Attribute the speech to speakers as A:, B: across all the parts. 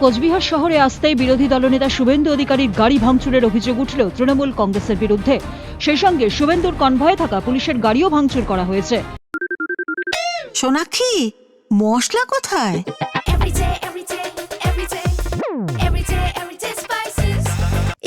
A: কোচবিহার শহরে আসতেই বিরোধী দলনেতা শুভেন্দু অধিকারীর গাড়ি ভাঙচুরের অভিযোগ উঠলেও তৃণমূল কংগ্রেসের বিরুদ্ধে। সেই সঙ্গে শুভেন্দুর কনভয়ে থাকা পুলিশের গাড়িও ভাঙচুর করা হয়েছে।
B: সোনাক্ষী মশলা কোথায়.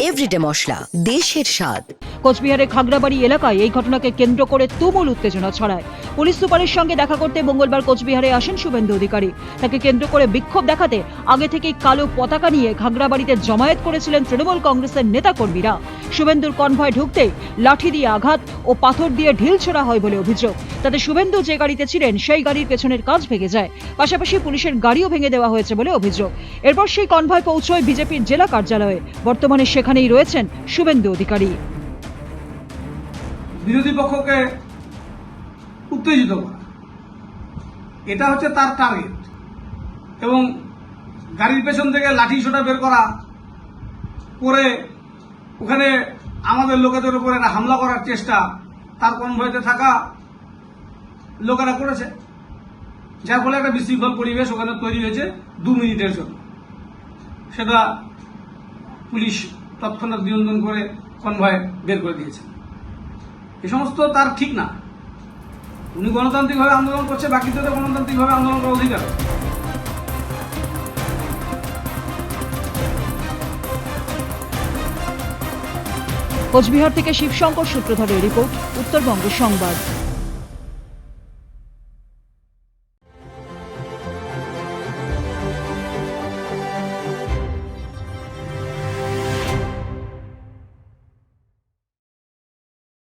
C: এভরিডে মশলা দেশের স্বাদ।
A: কোচবিহারের খাগড়াবাড়ি এলাকায় এই ঘটনাকে কেন্দ্র করে তুমুল উত্তেজনা ছড়ায়। পুলিশ সুপারের সঙ্গে দেখা করতে মঙ্গলবার কোচবিহারে আসেন শুভেন্দু অধিকারী। তাকে কেন্দ্র করে বিক্ষোভ দেখাতে আগে থেকেই কালো পতাকা নিয়ে খাগড়াবাড়িতে জমায়েত করেছিলেন তৃণমূল কংগ্রেসের নেতাকর্মীরা। শুভেন্দুর কনভয় ঢুকতে লাঠি দিয়ে আঘাত ও পাথর দিয়ে ঢিল ছোড়া হয় বলে অভিযোগ। তাতে শুভেন্দু যে গাড়িতে ছিলেন, সেই গাড়ির পেছনের কাজ ভেঙে যায়। পাশাপাশি পুলিশের গাড়িও ভেঙে দেওয়া হয়েছে বলে অভিযোগ। এরপর সেই কনভয় পৌঁছয় বিজেপির জেলা কার্যালয়ে। বর্তমানে সেখানেই রয়েছেন শুভেন্দু অধিকারী।
D: বিরোধী পক্ষকে উত্তেজিত করা। এটা হচ্ছে তার টার্গেট এবং গাড়ির পেছন থেকে লাঠি সোটা বের করা করে ওখানে আমাদের লোকেদের উপর একটা হামলা করার চেষ্টা তার কনভয়তে থাকা লোকেরা করেছে। যার ফলে একটা বিশৃঙ্খল পরিবেশ ওখানে তৈরি হয়েছে দু মিনিটের জন্য। সেটা পুলিশ তৎক্ষণাৎ নিয়ন্ত্রণ করে কনভয় বের করে দিয়েছে। এ সমস্ত তার ঠিক না। উনি গণতান্ত্রিকভাবে আন্দোলন করছে বাকিদের গণতান্ত্রিকভাবে আন্দোলন করার অধিকার।
A: কোচবিহার থেকে শিবশঙ্কর সূত্রধরের রিপোর্ট, উত্তরবঙ্গের সংবাদ।